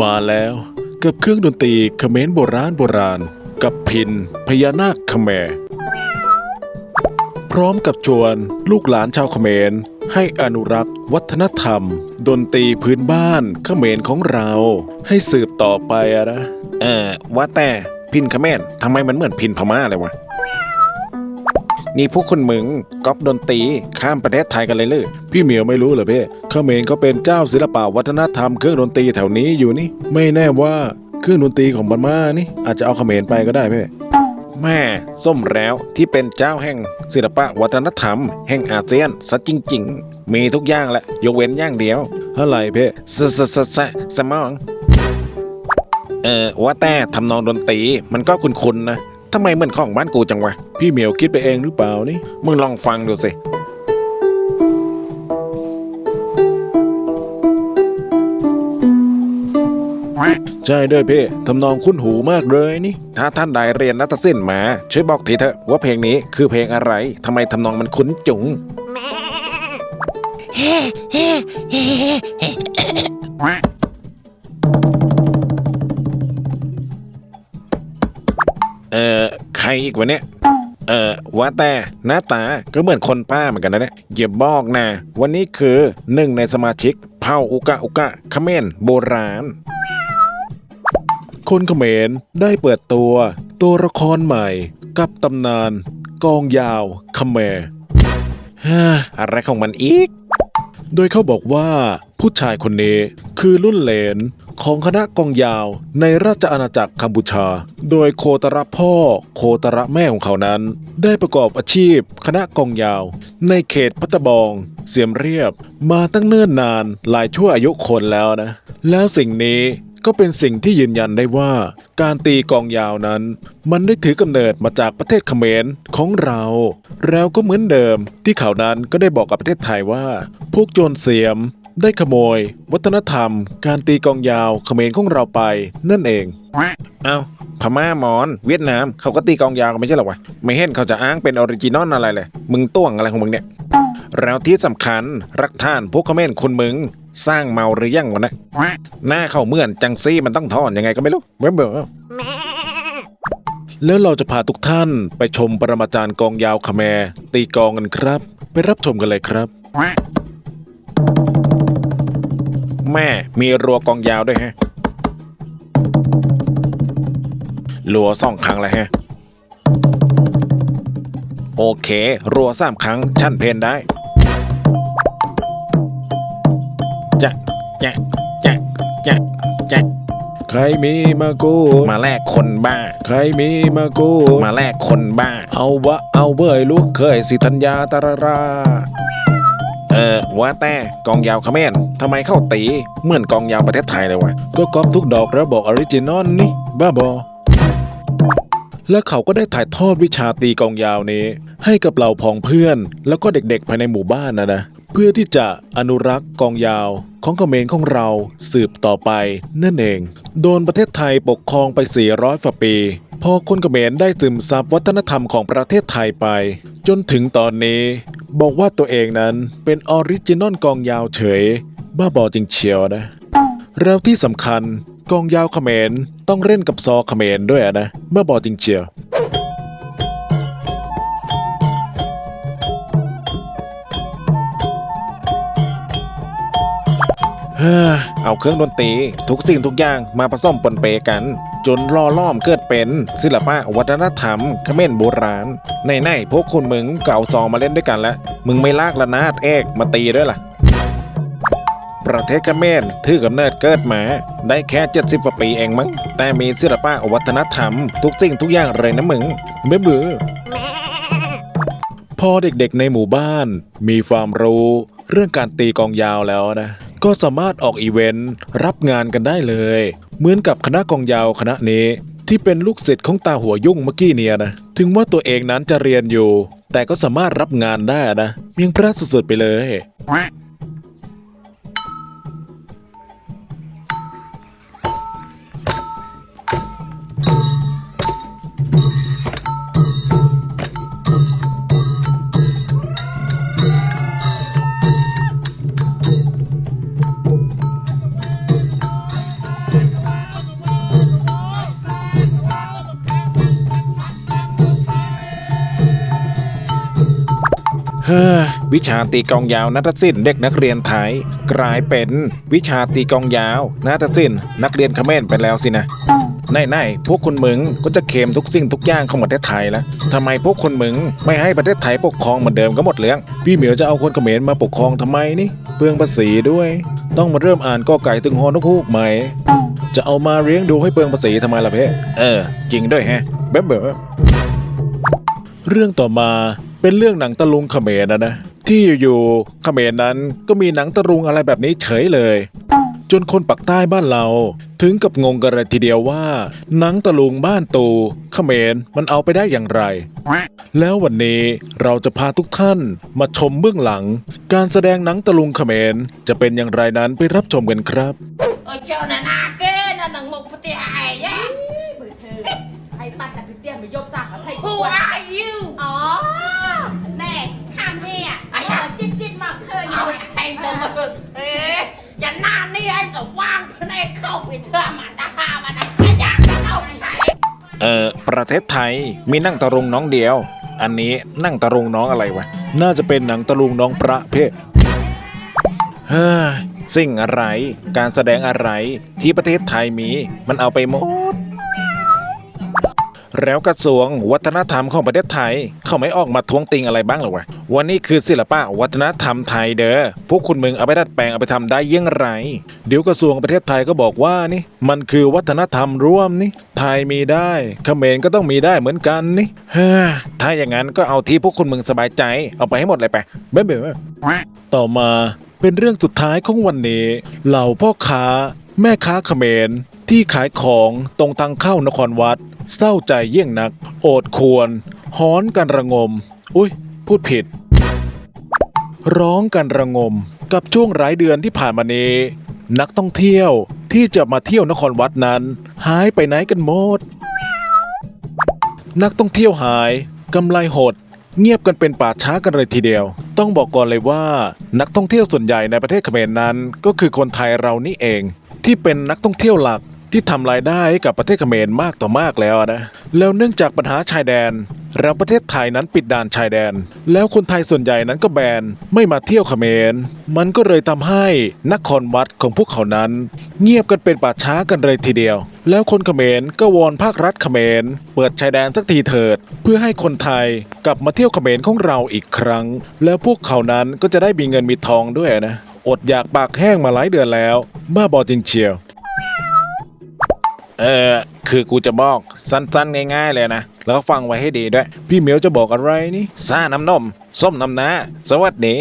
มาแล้วกับเครื่องดนตรีเขมรโบราณโบราณ กับพินพญานาคเขมรพร้อมกับชวนลูกหลานชาวเขมร ให้อนุรักษ์วัฒนธรรม ดนตรีพื้นบ้านเขมรของเรา ให้สืบต่อไปอะนะ เออว่าแต่พินเขมรทำไมมันเหมือนพินพม่าเลยวะ นี่พวกคนมึงก๊อปดนตรีข้ามประเทศไทยกันเลยเลยพี่เหมียวไม่รู้เหรอเพ่เขมรก็เป็นเจ้าศิลปะวัฒนธรรมเครื่องดนตรีแถวนี้อยู่นี่ ไม่แน่ว่าเครื่องดนตรีของบันมานี่ อาจจะเอาเขมรไปก็ได้เพ่แม่ส้มแล้วที่เป็นเจ้าแห่งศิลปะวัฒนธรรม แห่งอาเซียนซะจริง ๆ มีทุกอย่างแหละยกเว้นอย่างเดียวอะไรเพ่สสสสสมอง เออว่าแต่ทำนองดนตรีมันก็คุ้นๆนะ ทำไมเหมือนของบ้านกูจังวะ พี่เหมียวคิดไปเองหรือเปล่านี่ มึงลองฟังดูสิ ใช่ด้วยเพ่ทำนองคุ้นหูมากเลยนี่ ถ้าท่านใดเรียนนัตศิลป์มา ช่วยบอกทีเถอะว่าเพลงนี้คือเพลงอะไรทำไมทำนองมันคุ้นจุง เออใครอีกวะเนี่ย เออว่าแต่หน้าตาก็เหมือนคนป้าเหมือนกันนะเนี่ยอย่าบอกนะ วันนี้คือหนึ่งในสมาชิกเผ่าอุกะอุกะเขมรโบราณ คนเขมรได้เปิดตัว ตัวละครใหม่ กับตำนาน กองยาวเขมรฮ่าอะไรของมันอีก โดยเขาบอกว่าผู้ชายคนนี้คือรุ่นเหลน ของคณะกองยาวในราชอาณาจักรกัมพูชา โดยโคตรพ่อโคตรแม่ของเขานั้น ได้ประกอบอาชีพคณะกองยาว ในเขตพัตตบอง เสียมเรียบ มาตั้งเนิ่นนานหลายชั่วอายุคนแล้วนะ แล้วสิ่งนี้ก็เป็นสิ่งที่ยืนยันได้ว่าการตีกองยาวนั้น มันได้ถือกำเนิดมาจากประเทศเขมรของเรา แล้วก็เหมือนเดิมที่เขานั้นก็ได้บอกกับประเทศไทยว่า พวกโจรเสียม ได้ขโมย วัฒนธรรม การตีกองยาวเขมรของเราไปนั่นเอง เอาพม่ามอน เวียดนามเขาก็ตีกองยาวกันไม่ใช่เหรอวะ ไม่เห็นเขาจะอ้างเป็นออริจินอลอะไรเลย มึงต้วงอะไรของมึงเนี่ยแล้วที่สำคัญรักท่านพวกเขมรคุณมึง สร้างเมาหรือยังวะนะหน้าเขาเหมือนจังซี่มันต้องทอนยังไงก็ไม่รู้เบ้อเบ้อแล้วเราจะพาทุกท่านไปชมปรมาจารย์กองยาวขแมรตีกองกันครับ ไปรับชมกันเลยครับ แม่ มีรัวกองยาวด้วยฮะรัวสองครั้งเลยฮะ โอเค รัวสามครั้ง ชั้นเพนได้จะจะจะจะจะใครมีมากูมาแลกคนบ้า ใครมีมากูมาแลกคนบ้า เอาวะ เอาเว้ยลูกเคยสิธัญญาตารารา เออว่าแต่กองยาวขมนทำไมเข้าตีเหมือนกองยาวประเทศไทยเลยวะก็ก๊อปทุกดอกแล้วบอกออริจินอลนี่ บ้าบอ และเขาก็ได้ถ่ายทอดวิชาตีกองยาวนี้ ให้กับเหล่าพ้องเพื่อน แล้วก็เด็กๆภายในหมู่บ้านนะนะ เพื่อที่จะอนุรักษ์กองยาวของเขมรของเราสืบต่อไปนั่นเอง โดนประเทศไทยปกครองไป 400ฝ่าปี พอคนเขมรได้ซึมซับวัฒนธรรมของประเทศไทยไป จนถึงตอนนี้ บอกว่าตัวเองนั้นเป็นออริจินอลกองยาวเฉย บ้าบอจริงเชียวนะแล้วที่สำคัญกองยาวเขมรต้องเล่นกับซอเขมรด้วยนะบ้าบอจริงเชียว เอาเครื่องดนตรี ทุกสิ่งทุกอย่างมาผสมปนเปกัน จนล่อล่อมเกิดเป็น ศิลปะวัฒนธรรมเขมรโบราณในในพวกคุณมึงเก่าซองมาเล่นด้วยกันแล้วมึงไม่ลากระนาดเอกมาตีด้วยล่ะ ประเทศเขมรถือกำเนิดเกิดมา ได้แค่ 70กว่าปีเองมั้ง แต่มีศิลปะวัฒนธรรม ทุกสิ่งทุกอย่างเลยนะมึงเบื่อเบื่อพอเด็กๆในหมู่บ้าน มีความรู้เรื่องการตีกองยาวแล้วนะ ก็สามารถออกอีเวนต์รับงานกันได้เลย เหมือนกับคณะกองยาวคณะนี้ ที่เป็นลูกศิษย์ของตาหัวยุ่งเมื่อกี้เนี่ยนะ ถึงว่าตัวเองนั้นจะเรียนอยู่ แต่ก็สามารถรับงานได้นะเมียงพระสุดๆไปเลย ฮ้อวิชาตีกองยาวนัตสินเด็กนักเรียนไทย กลายเป็นวิชาตีกองยาวนาฏศิลป์นักเรียนเขมรไปแล้วสินะในในๆพวกคุณมึงก็จะเคลมทุกสิ่งทุกอย่างของประเทศไทยแล้วทำไมพวกคุณมึงไม่ให้ประเทศไทยปกครองเหมือนเดิมก็หมดเรื่องพี่เหมียวจะเอาคนเขมรมาปกครองทำไมนี่เปลืองภาษีด้วย ต้องมาเริ่มอ่านกอไก่ถึงฮอนกฮูกใหม่ จะเอามาเลี้ยงดูให้เปลืองภาษีทำไมล่ะเพ่เออ จริงด้วยแฮะเบ๊บเบ๊บเรื่องต่อมา เป็นเรื่องหนังตะลุงเขมรนะนะ ที่อยู่ๆเขมรนั้นก็มีหนังตะลุงอะไรแบบนี้เฉยเลย จนคนปักใต้บ้านเรา ถึงกับงงกันเลยทีเดียวว่า หนังตะลุงบ้านตูเขมรมันเอาไปได้อย่างไร แล้ววันนี้เราจะพาทุกท่านมาชมเบื้องหลัง การแสดงหนังตะลุงเขมรจะเป็นอย่างไรนั้นไปรับชมกันครับ Ôi cho nè nà kê nè ยไม่ยอมสั่งเขาไทย Who are you อ๋อ แน่ข้ามเนี่ยไอ้ไอ้อะจิ๊ดจิ๊ดมาเคย Ôi anh tôi mà Ê Chả nà đi anh ở quang Phần này không bị thưa mà ta hà mà nè Phải giảng cái đâu phải เออประเทศไทยมีนั่งตะรุงน้องเดียว อันนี้นั่งตะรุงน้องอะไรวะ น่าจะเป็นหนังตะลุงน้องประเภทเฮ้ยสิ่งอะไร การแสดงอะไรที่ประเทศไทยมี มันเอาไปหมด แล้วกระทรวงวัฒนธรรมของประเทศไทย เขาไม่ออกมาท้วงติงอะไรบ้างหรอวะวันนี้คือศิลปะวัฒนธรรมไทยเด้อพวกคุณมึงเอาไปดัดแปลงเอาไปทำได้ยังไร เดี๋ยวกระทรวงประเทศไทยก็บอกว่านี่ มันคือวัฒนธรรมร่วมนี่ไทยมีได้เขมรก็ต้องมีได้เหมือนกันนี่ฮ้ถ้าอย่างนั้นก็เอาที่พวกคุณมึงสบายใจเอาไปให้หมดเลยไปเบ๊ะเบ๊ะเบ๊ต่อมาเป็นเรื่องสุดท้ายของวันนี้เหล่าพ่อค้า แม่ค้าเขมรที่ขายของตรงทางเข้านครวัด เศร้าใจเยี่ยงนัก โอดควรฮ้อนกันระงม อุ้ย พูดผิด ร้องกันระงม กับช่วงรายเดือนที่ผ่านมานี้ นักท่องเที่ยวที่จะมาเที่ยวนครวัดนั้น หายไปไหนกันหมด นักท่องเที่ยวหายกำไรหด เงียบกันเป็นป่าช้ากันเลยทีเดียว ต้องบอกก่อนเลยว่า นักท่องเที่ยวส่วนใหญ่ในประเทศเขมรนั้น ก็คือคนไทยเรานี่เอง ที่เป็นนักท่องเที่ยวหลัก ที่ทำรายได้ให้กับประเทศเขมรมากต่อมากแล้วนะ แล้วเนื่องจากปัญหาชายแดนเราประเทศไทยนั้นปิดด่านชายแดน แล้วคนไทยส่วนใหญ่นั้นก็แบนไม่มาเที่ยวเขมร มันก็เลยทำให้นครวัดของพวกเขานั้น เงียบกันเป็นป่าช้ากันเลยทีเดียว แล้วคนเขมรก็วอนภาครัฐเขมร เปิดชายแดนสักทีเถิด เพื่อให้คนไทยกลับมาเที่ยวเขมรของเราอีกครั้ง แล้วพวกเขานั้นก็จะได้มีเงินมีทองด้วยนะ อดอยากปากแห้งมาหลายเดือนแล้วบ้าบอจริงเชียว เออคือกูจะบอกสั้นๆ ง่ายๆเลยนะ แล้วก็ฟังไว้ให้ดีด้วย พี่เหมียวจะบอกอะไรนี่ซ่าน้ำนม ส้มน้ำนาสวัสดี